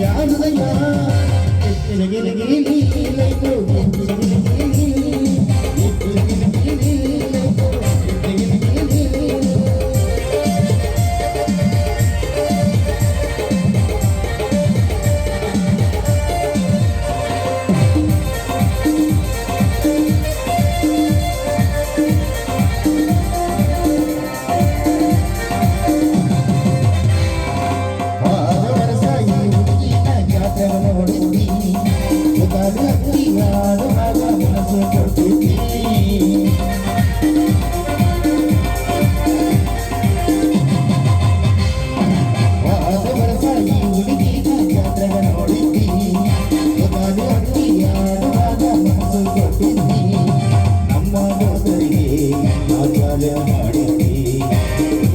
ಯಾರದಯ್ಯ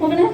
പോകണേ